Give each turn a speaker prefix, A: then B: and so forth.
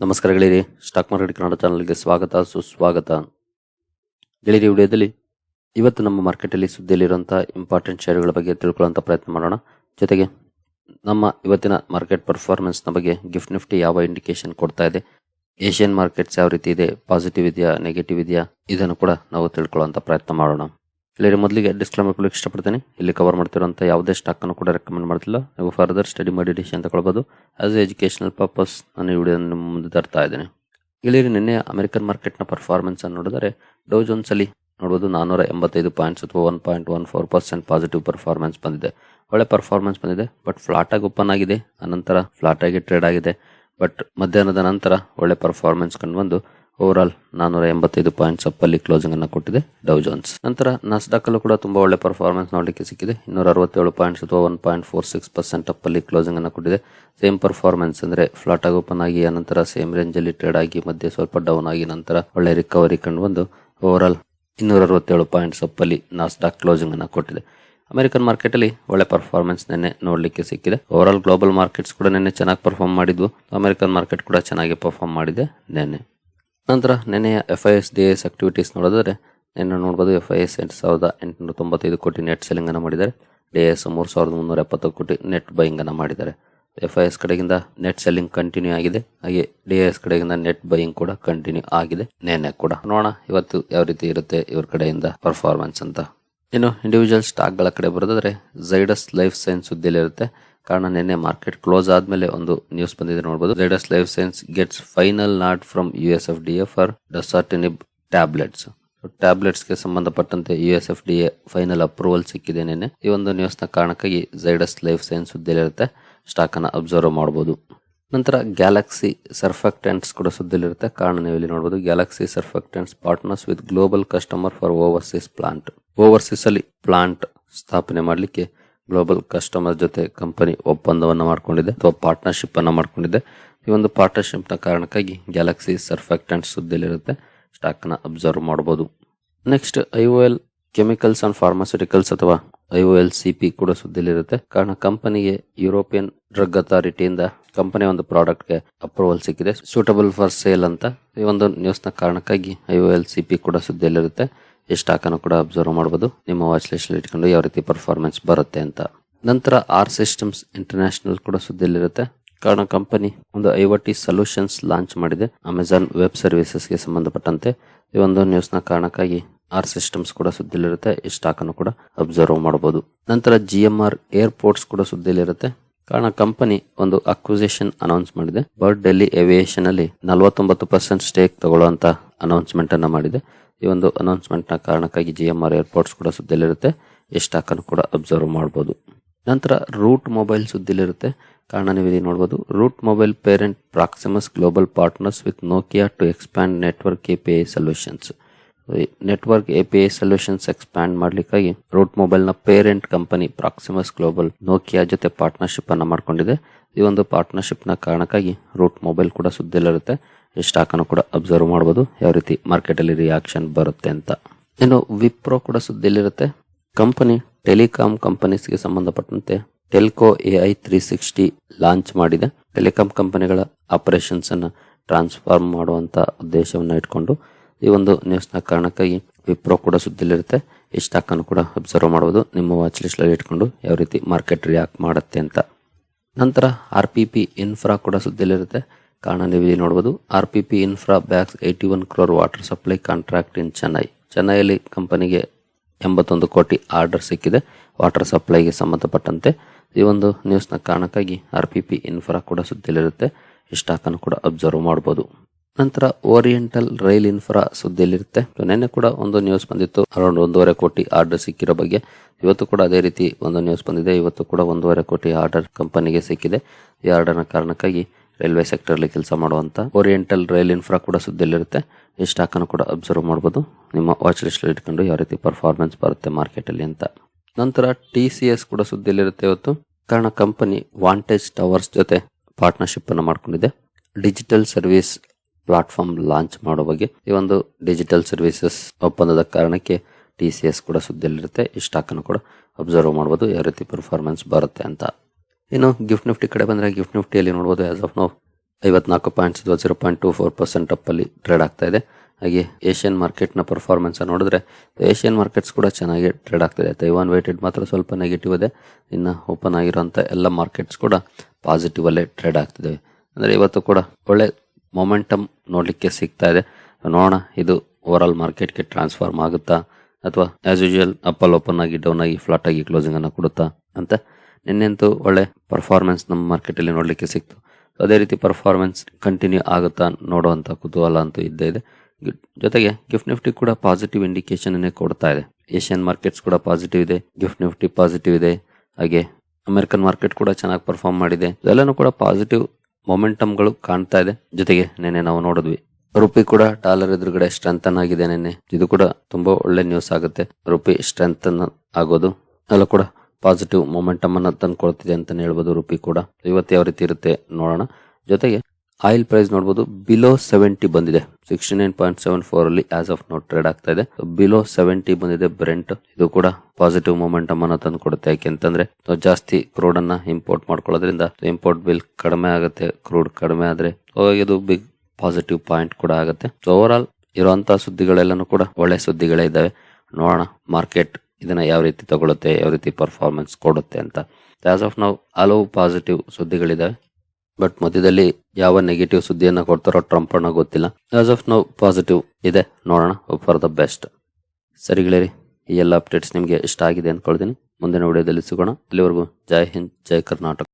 A: ನಮಸ್ಕಾರ ಗೆಳೆಯರಿ, stock market Kannada ಚಾನಲ್ಗೆ ಸ್ವಾಗತ, ಸುಸ್ವಾಗತ. ಗೆಳೆಯರಿ ವಿಡಿಯೋದಲ್ಲಿ ಇವತ್ತು ನಮ್ಮ ಮಾರ್ಕೆಟಲ್ಲಿ ಸುದ್ದಿಯಲ್ಲಿರುವಂತಹ ಇಂಪಾರ್ಟೆಂಟ್ ಶೇರುಗಳ ಬಗ್ಗೆ ತಿಳ್ಕೊಳ್ಳುವಂಥ ಪ್ರಯತ್ನ ಮಾಡೋಣ. ಜೊತೆಗೆ ನಮ್ಮ ಇವತ್ತಿನ ಮಾರ್ಕೆಟ್ ಪರ್ಫಾರ್ಮೆನ್ಸ್ನ ಬಗ್ಗೆ ಗಿಫ್ಟ್ ನಿಫ್ಟಿ ಯಾವ ಇಂಡಿಕೇಶನ್ ಕೊಡ್ತಾ ಇದೆ ಏಷ್ಯನ್ ಮಾರ್ಕೆಟ್ಸ್ ಯಾವ ರೀತಿ ಇದೆ ಪಾಸಿಟಿವ್ ಇದೆಯಾ ನೆಗೆಟಿವ್ ಇದೆಯಾ, ಇದನ್ನು ಕೂಡ ನಾವು ತಿಳ್ಕೊಳ್ಳುವಂತ ಪ್ರಯತ್ನ ಮಾಡೋಣ. ಇಲ್ಲಿ ಮೊದಲಿಗೆ ಡಿಸ್ಕ್ಲೈಮರ್ ಕೊಡಲಿಕ್ಕೆ ಇಷ್ಟಪಡ್ತೀನಿ. ಇಲ್ಲಿ ಕವರ್ ಮಾಡ್ತಿರುವಂಥ ಯಾವುದೇ ಸ್ಟಾಕ್ ಅನ್ನು ಕೂಡ ರೆಕಮೆಂಡ್ ಮಾಡ್ತಿಲ್ಲ. ನೀವು ಫರ್ದರ್ ಸ್ಟಡಿ ಮಾಡಿ ಡಿಸಿಷನ್ ತಗೊಳ್ಬೋದು ಆಸ್ ಎ ಎಜುಕೇಶನಲ್ ಪರ್ಪಸ್ ನಾನು ಈ ವಿಡಿಯೋ ನಿಮ್ಮ ಮುಂದೆ ತರ್ತಾ ಇದ್ದೇನೆ. ಇಲ್ಲಿ ನಿನ್ನೆ ಅಮೆರಿಕನ್ ಮಾರ್ಕೆಟ್ನ ಪರ್ಫಾರ್ಮೆನ್ಸ್ ಅನ್ನು ನೋಡಿದರೆ ಡೋ ಜೋನ್ಸ್ ಅಲ್ಲಿ ನೋಡಬಹುದು ನಾನೂರ ಎಂಬತ್ತೈದು ಪಾಯಿಂಟ್ಸ್ ಅಥವಾ one point one four percent positive performance ಬಂದಿದೆ. ಒಳ್ಳೆ ಪರ್ಫಾರ್ಮೆನ್ಸ್ ಬಂದಿದೆ ಬಟ್ ಫ್ಲಾಟ್ ಆಗಿ ಓಪನ್ ಆಗಿದೆ. ಅನಂತರ ಫ್ಲಾಟ್ ಆಗಿ ಟ್ರೇಡ್ ಆಗಿದೆ ಬಟ್ ಮಧ್ಯಾಹ್ನದ ನಂತರ ಒಳ್ಳೆ ಪರ್ಫಾರ್ಮೆನ್ಸ್ ಕಂಡು ಬಂದು ಓವರ್ ಆಲ್ ನಾನೂರ ಎಂಬತ್ತೈದು ಪಾಯಿಂಟ್ಸ್ ಅಪ್ ಅಲ್ಲಿ ಕ್ಲೋಸಿಂಗ್ ಅನ್ನು ಕೊಟ್ಟಿದೆ ಡೌ ಜೋನ್ಸ್ ನಂತರ ನಾಸ್ಡಾಕ್ ಕೂಡ ತುಂಬಾ ಒಳ್ಳೆ ಪರ್ಫಾರ್ಮೆನ್ಸ್ ನೋಡಲಿಕ್ಕೆ ಸಿಕ್ಕಿದೆ. ಇನ್ನೂರ ಅರವತ್ತೇಳು ಪಾಯಿಂಟ್ಸ್ ಅಥವಾ one point four six percent up ಅಲ್ಲಿ ಕ್ಲೋಸಿಂಗ್ ಅನ್ನು ಕೊಟ್ಟಿದೆ. ಸೇಮ್ ಪರ್ಫಾರ್ಮೆನ್ಸ್ ಅಂದ್ರೆ ಫ್ಲಾಟ್ ಆಗಿ ಓಪನ್ ಆಗಿ ನಂತರ ಸೇಮ್ ರೇಂಜ್ ಅಲ್ಲಿ ಟ್ರೇಡ್ ಆಗಿ, ಮಧ್ಯೆ ಸ್ವಲ್ಪ ಡೌನ್ ಆಗಿ, ನಂತರ ಒಳ್ಳೆ ರಿಕವರಿ ಕಂಡು ಬಂದು ಓವರ್ ಆಲ್ ಇನ್ನೂರ ಅರವತ್ತೇಳು ಪಾಯಿಂಟ್ಸ್ ಅಪ್ ಅಲ್ಲಿ ನಾಸ್ಡಾಕ್ ಕ್ಲೋಸಿಂಗ್ ಅನ್ನು ಕೊಟ್ಟಿದೆ. ಅಮೆರಿಕನ್ ಮಾರ್ಕೆಟ್ ಅಲ್ಲಿ ಒಳ್ಳೆ ಪರ್ಫಾರ್ಮೆನ್ಸ್ ನಿನ್ನೆ ನೋಡಲಿಕ್ಕೆ ಸಿಕ್ಕಿದೆ. ಓವರ್ ಆಲ್ ಗ್ಲೋಬಲ್ ಮಾರ್ಕೆಟ್ಸ್ ಕೂಡ ನಿನ್ನೆ ಚೆನ್ನಾಗಿ ಪರ್ಫಾರ್ಮ್ ಮಾಡಿದ್ವು. ಅಮೆರಿಕನ್ ಮಾರ್ಕೆಟ್ ಕೂಡ ಚೆನ್ನಾಗಿ ಪರ್ಫಾರ್ಮ್ ಮಾಡಿದೆ ನಿನ್ನೆ. ನಂತರ ನೆನೆಯ F I S D S activities ನೋಡೋದರೆ ನಿನ್ನೆ ನೋಡ್ಬೋದು ಎಫ್ ಐ ಎಸ್ ಎಂಟು ಸಾವಿರದ ಎಂಟುನೂರ ತೊಂಬತ್ತೈದು ಕೋಟಿ ನೆಟ್ ಸೆಲ್ಲಿಂಗ್ ಅನ್ನು ಮಾಡಿದ್ದಾರೆ. ಡಿ ಎಸ್ ಮೂರು ಸಾವಿರದ ಮುನ್ನೂರ ಎಪ್ಪತ್ತು ಕೋಟಿ ನೆಟ್ ಬೈಯಿಂಗ್ ಅನ್ನು ಮಾಡಿದ್ದಾರೆ. ಎಫ್ ಐ ಎಸ್ ಕಡೆಗಿಂದ ನೆಟ್ ಸೆಲ್ಲಿಂಗ್ ಕಂಟಿನ್ಯೂ ಆಗಿದೆ. ಹಾಗೆ ಡಿ ಎಸ್ ಕಡೆಗಿಂದ ನೆಟ್ ಬೈಯಿಂಗ್ ಕೂಡ ಕಂಟಿನ್ಯೂ ಆಗಿದೆ. ನೆನೆ ಕೂಡ. ನೋಡೋಣ ಇವತ್ತು ಯಾವ ರೀತಿ ಇರುತ್ತೆ ಇವ್ರ ಕಡೆಯಿಂದ ಪರ್ಫಾರ್ಮೆನ್ಸ್ ಅಂತ. ಇನ್ನು ಇಂಡಿವಿಜುವಲ್ ಸ್ಟಾಕ್ಗಳ ಕಡೆ ಬರೋದಾದ್ರೆ ಝೈಡಸ್ ಲೈಫ್ ಸೈನ್ಸ್ ಸುದ್ದಿಯಲ್ಲಿರುತ್ತೆ. ಕಾರಣ ನಿನ್ನೆ ಮಾರ್ಕೆಟ್ ಕ್ಲೋಸ್ ಆದ್ಮೇಲೆ ಒಂದು ನ್ಯೂಸ್ ಬಂದಿದೆ ನೋಡಬಹುದು Zydus life science gets final nod from U S F D A for dasatinib tablets ಟ್ಯಾಬ್ಲೆಟ್ಸ್ಗೆ ಸಂಬಂಧಪಟ್ಟಂತೆ U S F D A final approval ಸಿಕ್ಕಿದೆ ನಿನ್ನೆ. ಈ ಒಂದು ನ್ಯೂಸ್ನ ಕಾರಣಕ್ಕಾಗಿ ಜೈಡಸ್ ಲೈಫ್ ಸೈನ್ಸ್ ಸುದ್ದಿಯಲ್ಲಿರುತ್ತೆ ಸ್ಟಾಕ್ ಅನ್ನ ಅಬ್ಸರ್ವ್ ಮಾಡಬಹುದು ನಂತರ ಗ್ಯಾಲಕ್ಸಿ ಸರ್ಫೆಕ್ಟೆಂಟ್ಸ್ ಕೂಡ ಸುದ್ದಿಲಿರುತ್ತೆ ಕಾರಣ ನೀವು ಇಲ್ಲಿ ನೋಡಬಹುದು Galaxy surfactants partners with global customer for overseas plant overseas ಅಲ್ಲಿ ಪ್ಲಾಂಟ್ ಸ್ಥಾಪನೆ ಮಾಡಲಿಕ್ಕೆ ಗ್ಲೋಬಲ್ ಕಸ್ಟಮರ್ ಜೊತೆ ಕಂಪನಿ ಒಪ್ಪಂದವನ್ನು ಮಾಡಿಕೊಂಡಿದೆ, ಅಥವಾ ಪಾರ್ಟ್ನರ್ಶಿಪ್ ಅನ್ನು ಮಾಡಿಕೊಂಡಿದೆ. ಈ ಒಂದು ಪಾರ್ಟ್ನರ್ಶಿಪ್ನ ಕಾರಣಕ್ಕಾಗಿ ಗ್ಯಾಲಕ್ಸಿ ಸರ್ಫೆಕ್ಟೆಂಟ್ ಸ್ಟಾಕ್ನ ಅಬ್ಸರ್ವ್ ಮಾಡಬಹುದು next IOL chemicals and pharmaceuticals ಅಥವಾ I O L C P ಕೂಡ ಸುದ್ದಿಲಿರುತ್ತೆ ಕಾರಣ ಕಂಪನಿಗೆ ಯುರೋಪಿಯನ್ ಡ್ರಗ್ ಅಥಾರಿಟಿಯಿಂದ ಕಂಪನಿ ಒಂದು ಪ್ರಾಡಕ್ಟ್ಗೆ ಅಪ್ರೂವಲ್ ಸಿಕ್ಕಿದೆ. ಸೂಟಬಲ್ ಫಾರ್ ಸೇಲ್ ಅಂತ ಈ ಒಂದು ನ್ಯೂಸ್ನ ಕಾರಣಕ್ಕಾಗಿ ಸಿ ಪಿ ಕೂಡ ಸುದ್ದಿಯಲ್ಲಿರುತ್ತೆ. ಈ ಸ್ಟಾಕ್ ಕೂಡ ಅಬ್ಸರ್ವ್ ಮಾಡಬಹುದು ನಿಮ್ಮ ವಾಚ್ ಲಿಸ್ಟ್ ಇಟ್ಕೊಂಡು ಯಾವ ರೀತಿ ಪರ್ಫಾರ್ಮೆನ್ಸ್ ಬರುತ್ತೆ ಅಂತ. ನಂತರ ಆರ್ ಸಿಸ್ಟಮ್ಸ್ ಇಂಟರ್ನ್ಯಾಷನಲ್ ಕೂಡ ಸುದ್ದಿಯಲ್ಲಿರುತ್ತೆ. ಕಾರಣ ಕಂಪನಿ ಒಂದು ಐವಟಿ ಸೊಲ್ಯೂಷನ್ಸ್ ಲಾಂಚ್ ಮಾಡಿದೆ. ಅಮೆಜಾನ್ ವೆಬ್ ಸರ್ವಿಸಸ್ಗೆ ಸಂಬಂಧಪಟ್ಟಂತೆ. ಈ ಒಂದು ನ್ಯೂಸ್ನ ಕಾರಣಕ್ಕಾಗಿ ಆರ್ ಸಿಸ್ಟಮ್ಸ್ ಕೂಡ ಸುದ್ದಿಲಿರುತ್ತೆ ಈ ಕೂಡ ಅಬ್ಸರ್ವ್ ಮಾಡಬಹುದು ನಂತರ ಜಿ ಎಂ ಆರ್ ಏರ್ಪೋರ್ಟ್ಸ್ ಕೂಡ ಸುದ್ದಿಲಿರುತ್ತೆ ಕಾರಣ ಕಂಪನಿ ಒಂದು ಅಕ್ವಿಸೇಷನ್ ಅನೌನ್ಸ್ ಮಾಡಿದೆ. ಬರ್ಡ್ ಡೆಲ್ಲಿ ಏವಿಯೇಷನ್ ಅಲ್ಲಿ ನಲವತ್ತೊಂಬತ್ತು ಪರ್ಸೆಂಟ್ ಸ್ಟೇಕ್ ತಗೊಳ್ಳುವಂತ ಅನೌನ್ಸ್ಮೆಂಟ್ ಅನ್ನ ಮಾಡಿದೆ. ಈ ಒಂದು ಅನೌನ್ಸ್ಮೆಂಟ್ನ ಕಾರಣಕ್ಕಾಗಿ ಜಿ ಎಂ ಆರ್ ಏರ್ಪೋರ್ಟ್ಸ್ ಕೂಡ ಸುದ್ದಿಯಲ್ಲಿರುತ್ತೆ. ಈ ಸ್ಟಾಕನ್ನು ಕೂಡ ಅಬ್ಸರ್ವ್ ಮಾಡ್ಬೋದು. ನಂತರ ರೂಟ್ ಮೊಬೈಲ್ ಸುದ್ದಿಲಿರುತ್ತೆ ಕಾರಣ ನೀವು ಇಲ್ಲಿ ನೋಡಬಹುದು Route Mobile parent Proximus Global partners with Nokia to expand network A P I solutions network A P I solutions expand ಮಾಡಲಿಕ್ಕಾಗಿ Route ಮೊಬೈಲ್ನ parent company Proximus Global Nokia ಜೊತೆ ಪಾರ್ಟ್ನರ್ಶಿಪ್ ಅನ್ನು ಮಾಡ್ಕೊಂಡಿದೆ. ಈ ಒಂದು ಪಾರ್ಟ್ನರ್ಶಿಪ್ನ ಕಾರಣಕ್ಕಾಗಿ ರೂಟ್ ಮೊಬೈಲ್ ಕೂಡ ಸುದ್ದಿಲಿರುತ್ತೆ ಈ ಸ್ಟಾಕ್ ಅನ್ನು ಕೂಡ ಅಬ್ಸರ್ವ್ ಮಾಡಬಹುದು ಯಾವ ರೀತಿ ಮಾರ್ಕೆಟ್ ಅಲ್ಲಿ ರಿಯಾಕ್ಷನ್ ಬರುತ್ತೆ ಅಂತ. ಇನ್ನು ವಿಪ್ರೋ ಕೂಡ ಸುದ್ದಿಯಲ್ಲಿರುತ್ತೆ. ಕಂಪನಿ ಟೆಲಿಕಾಂ ಕಂಪನೀಸ್ಗೆ ಸಂಬಂಧಪಟ್ಟಂತೆ telco A I three sixty launch ಮಾಡಿದೆ. ಟೆಲಿಕಾಂ ಕಂಪನಿಗಳ ಆಪರೇಷನ್ಸ್ ಅನ್ನ ಟ್ರಾನ್ಸ್ಫಾರ್ಮ್ ಮಾಡುವಂತ ಉದ್ದೇಶವನ್ನು ಇಟ್ಕೊಂಡು ಈ ಒಂದು ನ್ಯೂಸ್ನ ಕಾರಣಕ್ಕಾಗಿ ವಿಪ್ರೋ ಕೂಡ ಸುದ್ದಿಲಿರುತ್ತೆ ಈ ಸ್ಟಾಕ್ ಅನ್ನು ಕೂಡ ಅಬ್ಸರ್ವ್ ಮಾಡಬಹುದು ನಿಮ್ಮ ವಾಚ್ ಲಿಸ್ಟ್ ಇಟ್ಕೊಂಡು ಯಾವ ರೀತಿ ಮಾರ್ಕೆಟ್ ರಿಯಾಕ್ಟ್ ಮಾಡುತ್ತೆ ಅಂತ. ನಂತರ ಆರ್ ಪಿ ಪಿ ಇನ್ಫ್ರಾ ಕೂಡ ಸುದ್ದಿಲಿರುತ್ತೆ ಕಾರಣ ನೀವು ನೋಡಬಹುದು R P P infra bags eighty one crore water supply contract in Chennai. ಚೆನ್ನೈಯಲ್ಲಿ ಕಂಪನಿಗೆ ಎಂಬತ್ತೊಂದು ಕೋಟಿ ಆರ್ಡರ್ ಸಿಕ್ಕಿದೆ. ವಾಟರ್ ಸಪ್ಲೈಗೆ ಸಂಬಂಧಪಟ್ಟಂತೆ ಈ ಒಂದು ನ್ಯೂಸ್ನ ಕಾರಣಕ್ಕಾಗಿ ಆರ್ ಪಿ ಪಿ ಇನ್ಫ್ರಾ ಕೂಡ ಸುದ್ದಿಯಲ್ಲಿರುತ್ತೆ. ಅನ್ನು ಕೂಡ ಅಬ್ಸರ್ವ್ ಮಾಡಬಹುದು. ನಂತರ ಓರಿಯೆಂಟಲ್ ರೈಲ್ ಇನ್ಫ್ರಾ ಸುದ್ದಿಯಲ್ಲಿರುತ್ತೆ. ನಿನ್ನೆ ಕೂಡ ಒಂದು ನ್ಯೂಸ್ ಬಂದಿತ್ತು. ಅರೌಂಡ್ ಒಂದೂವರೆ ಕೋಟಿ ಆರ್ಡರ್ ಸಿಕ್ಕಿರೋ ಬಗ್ಗೆ. ಇವತ್ತು ಕೂಡ ಅದೇ ರೀತಿ ಒಂದು ನ್ಯೂಸ್ ಬಂದಿದೆ. ಇವತ್ತು ಕೂಡ ಒಂದೂವರೆ ಕೋಟಿ ಆರ್ಡರ್ ಕಂಪನಿಗೆ ಸಿಕ್ಕಿದೆ. ಈ ಆರ್ಡರ್ನ ಕಾರಣಕ್ಕಾಗಿ ರೈಲ್ವೆ ಸೆಕ್ಟರ್ ಅಲ್ಲಿ ಕೆಲಸ ಮಾಡುವಂತ ಓರಿಯೆಂಟಲ್ ರೈಲ್ ಇನ್ಫ್ರಾ ಕೂಡ ಸುದ್ದಿಯಲ್ಲಿರುತ್ತೆ. ಈ ಸ್ಟಾಕ್ ಅನ್ನು ಕೂಡ ಅಬ್ಸರ್ವ್ ಮಾಡಬಹುದು ನಿಮ್ಮ ವಾಚ್ ಲಿಸ್ಟ್ ಇಟ್ಕೊಂಡು ಯಾವ ರೀತಿ ಪರ್ಫಾರ್ಮೆನ್ಸ್ ಬರುತ್ತೆ ಮಾರ್ಕೆಟ್ ಅಲ್ಲಿ ಅಂತ. ನಂತರ ಟಿ ಸಿ ಎಸ್ ಕೂಡ ಸುದ್ದಿಯಲ್ಲಿರುತ್ತೆ ಇವತ್ತು. ಕಾರಣ ಕಂಪನಿ ವಾಂಟೇಜ್ ಟವರ್ಸ್ ಜೊತೆ ಪಾರ್ಟ್ನರ್ಶಿಪ್ ಅನ್ನು ಮಾಡ್ಕೊಂಡಿದೆ. ಡಿಜಿಟಲ್ ಸರ್ವಿಸ್ ಪ್ಲಾಟ್ಫಾರ್ಮ್ ಲಾಂಚ್ ಮಾಡೋ ಬಗ್ಗೆ ಈ ಒಂದು ಡಿಜಿಟಲ್ ಸರ್ವಿಸಸ್ ಒಪ್ಪಂದದ ಕಾರಣಕ್ಕೆ ಟಿ ಸಿ ಕೂಡ ಸುದ್ದಿಯಲ್ಲಿರುತ್ತೆ. ಈ ಸ್ಟಾಕ್ ಅನ್ನು ಕೂಡ ಅಬ್ಸರ್ವ್ ಮಾಡಬಹುದು ಯಾವ ರೀತಿ ಪರ್ಫಾರ್ಮೆನ್ಸ್ ಬರುತ್ತೆ ಅಂತ. ಇನ್ನು ಗಿಫ್ಟ್ ನಿಫ್ಟಿ ಕಡೆ ಬಂದರೆ ಗಿಫ್ಟ್ ನಿಫ್ಟಿಯಲ್ಲಿ ನೋಡಬಹುದು ಆ್ಯಸ್ ಆಫ್ ನೋ ಐವತ್ನಾಲ್ಕು points zero point two four percent ಅಪ್ಪಲ್ಲಿ trade ಆಗ್ತಾ ಇದೆ. ಹಾಗೆ ಏಷ್ಯನ್ ಮಾರ್ಕೆಟ್ನ ಪರ್ಫಾರ್ಮೆನ್ಸ್ ನೋಡಿದ್ರೆ ಏಷ್ಯನ್ ಮಾರ್ಕೆಟ್ಸ್ ಕೂಡ ಚೆನ್ನಾಗಿ ಟ್ರೇಡ್ ಆಗ್ತಿದೆ ತೈವಾನ್ ವೇಟೆಡ್ ಮಾತ್ರ ಸ್ವಲ್ಪ ನೆಗೆಟಿವ್ ಇದೆ. ಇನ್ನು ಓಪನ್ ಆಗಿರೋಂಥ ಎಲ್ಲ ಮಾರ್ಕೆಟ್ಸ್ ಕೂಡ ಪಾಸಿಟಿವ್ ಅಲ್ಲೇ ಟ್ರೇಡ್ ಆಗ್ತಿದ್ದಾವೆ ಅಂದರೆ ಇವತ್ತು ಕೂಡ ಒಳ್ಳೆ ಮೊಮೆಂಟಮ್ ನೋಡಲಿಕ್ಕೆ ಸಿಗ್ತಾ ಇದೆ. ನೋಡೋಣ, ಇದು ಓವರ್ ಆಲ್ ಮಾರ್ಕೆಟ್ಗೆ ಟ್ರಾನ್ಸ್ಫಾರ್ಮ್ ಆಗುತ್ತಾ, ಅಥವಾ ಆ್ಯಸ್ ಯೂಶುವಲ್ ಅಪ್ಪಲ್ ಓಪನ್ ಆಗಿ ಡೌನ್ ಆಗಿ ಫ್ಲಾಟ್ ಆಗಿ ಕ್ಲೋಸಿಂಗ್ ಅನ್ನು ಕೊಡುತ್ತಾ ಅಂತ ನಿನ್ನೆಂತೂ ಒಳ್ಳೆ ಪರ್ಫಾರ್ಮೆನ್ಸ್ ನಮ್ಮ ಮಾರ್ಕೆಟಲ್ಲಿ ನೋಡಲಿಕ್ಕೆ ಸಿಕ್ತು. ಅದೇ ರೀತಿ ಪರ್ಫಾರ್ಮೆನ್ಸ್ ಕಂಟಿನ್ಯೂ ಆಗುತ್ತಾ ನೋಡುವಂಥ ಕುತೂಹಲ ಅಂತೂ ಇದ್ದೇ ಇದೆ. ಜೊತೆಗೆ ಗಿಫ್ಟ್ ನಿಫ್ಟಿ ಕೂಡ ಪಾಸಿಟಿವ್ ಇಂಡಿಕೇಶನ್ ಅನ್ನೇ ಕೊಡ್ತಾ ಇದೆ. ಏಷ್ಯನ್ ಮಾರ್ಕೆಟ್ಸ್ ಕೂಡ ಪಾಸಿಟಿವ್ ಇದೆ. ಗಿಫ್ಟ್ ನಿಫ್ಟಿ ಪಾಸಿಟಿವ್ ಇದೆ. ಹಾಗೆ ಅಮೆರಿಕನ್ ಮಾರ್ಕೆಟ್ ಕೂಡ ಚೆನ್ನಾಗಿ ಪರ್ಫಾರ್ಮ್ ಮಾಡಿದೆ. ಇದೆಲ್ಲನೂ ಕೂಡ ಪಾಸಿಟಿವ್ ಮೊಮೆಂಟಮ್ಗಳು ಕಾಣ್ತಾ ಇದೆ. ಜೊತೆಗೆ ನೆನ್ನೆ ನಾವು ನೋಡಿದ್ವಿ ರುಪಿ ಕೂಡ ಡಾಲರ್ ಎದುರುಗಡೆ ಸ್ಟ್ರೆಂಥನ್ ಆಗಿದೆ ನಿನ್ನೆ. ಇದು ಕೂಡ ತುಂಬಾ ಒಳ್ಳೆ ನ್ಯೂಸ್ ಆಗುತ್ತೆ. ರುಪಿ ಸ್ಟ್ರೆಂಥನ್ ಆಗೋದು ಅಲ್ಲ ಕೂಡ ಪಾಸಿಟಿವ್ ಮೊಮೆಂಟಮ್ ಅನ್ನ ತಂದ್ಕೊಳ್ತಿದೆ ಅಂತ ಹೇಳ್ಬೋದು ರುಪಿ ಕೂಡ. ಇವತ್ತು ಯಾವ ರೀತಿ ಇರುತ್ತೆ ನೋಡೋಣ. ಜೊತೆಗೆ ಆಯಿಲ್ ಪ್ರೈಸ್ ನೋಡಬಹುದು ಬಿಲೋ ಸೆವೆಂಟಿ ಬಂದಿದೆ. Sixty nine point seven four ಅಲ್ಲಿ ಆಸ್ ಆಫ್ ನೋಟ್ ಟ್ರೇಡ್ ಆಗ್ತಾ ಇದೆ. ಬಿಲೋ ಸೆವೆಂಟಿ ಬಂದಿದೆ ಬ್ರೆಂಟ್ ಇದು ಕೂಡ ಪಾಸಿಟಿವ್ ಮೊಮೆಂಟಮ್ ಅನ್ನ ತಂದು ಕೊಡುತ್ತೆ ಯಾಕೆಂತಂದ್ರೆ ಜಾಸ್ತಿ ಕ್ರೂಡ್ ಅನ್ನ ಇಂಪೋರ್ಟ್ ಮಾಡ್ಕೊಳ್ಳೋದ್ರಿಂದ ಇಂಪೋರ್ಟ್ ಬಿಲ್ ಕಡಿಮೆ ಆಗುತ್ತೆ ಕ್ರೂಡ್ ಕಡಿಮೆ ಆದ್ರೆ. ಇದು ಬಿಗ್ ಪಾಸಿಟಿವ್ ಪಾಯಿಂಟ್ ಕೂಡ ಆಗುತ್ತೆ. ಸೊ ಓವರ್ ಆಲ್ ಇರುವಂತಹ ಸುದ್ದಿಗಳೆಲ್ಲನೂ ಕೂಡ ಒಳ್ಳೆ ಸುದ್ದಿಗಳೇ ಇದ್ದಾವೆ. ನೋಡೋಣ ಮಾರ್ಕೆಟ್ ಇದನ್ನ ಯಾವ ರೀತಿ ತಗೊಳುತ್ತೆ, ಯಾವ ರೀತಿ ಪರ್ಫಾರ್ಮೆನ್ಸ್ ಕೊಡುತ್ತೆ ಅಂತ. ಆಸ್ ಆಫ್ ನಾವು ಹಲವು ಪಾಸಿಟಿವ್ ಸುದ್ದಿಗಳಿದಾವೆ. ಬಟ್ ಮಧ್ಯದಲ್ಲಿ ಯಾವ ನೆಗೆಟಿವ್ ಸುದ್ದಿಯನ್ನ ಕೊಡ್ತಾರೋ ಟ್ರಂಪ್ ಅನ್ನೋ ಗೊತ್ತಿಲ್ಲ. ಆಸ್ ಆಫ್ ನೌ ಪಾಸಿಟಿವ್ ಇದೆ. ನೋಡೋಣ. ಫಾರ್ ದ ಬೆಸ್ಟ್ ಸರಿ ಗೆಳೆಯರಿ, ಈ ಎಲ್ಲ ಅಪ್ಡೇಟ್ಸ್ ನಿಮಗೆ ಇಷ್ಟ ಆಗಿದೆ ಅನ್ಕೊಳ್ತೀನಿ. ಮುಂದಿನ ವಿಡಿಯೋದಲ್ಲಿ ಸಿಗೋಣ. ಅಲ್ಲಿವರೆಗೂ ಜೈ ಹಿಂದ್, ಜೈ ಕರ್ನಾಟಕ.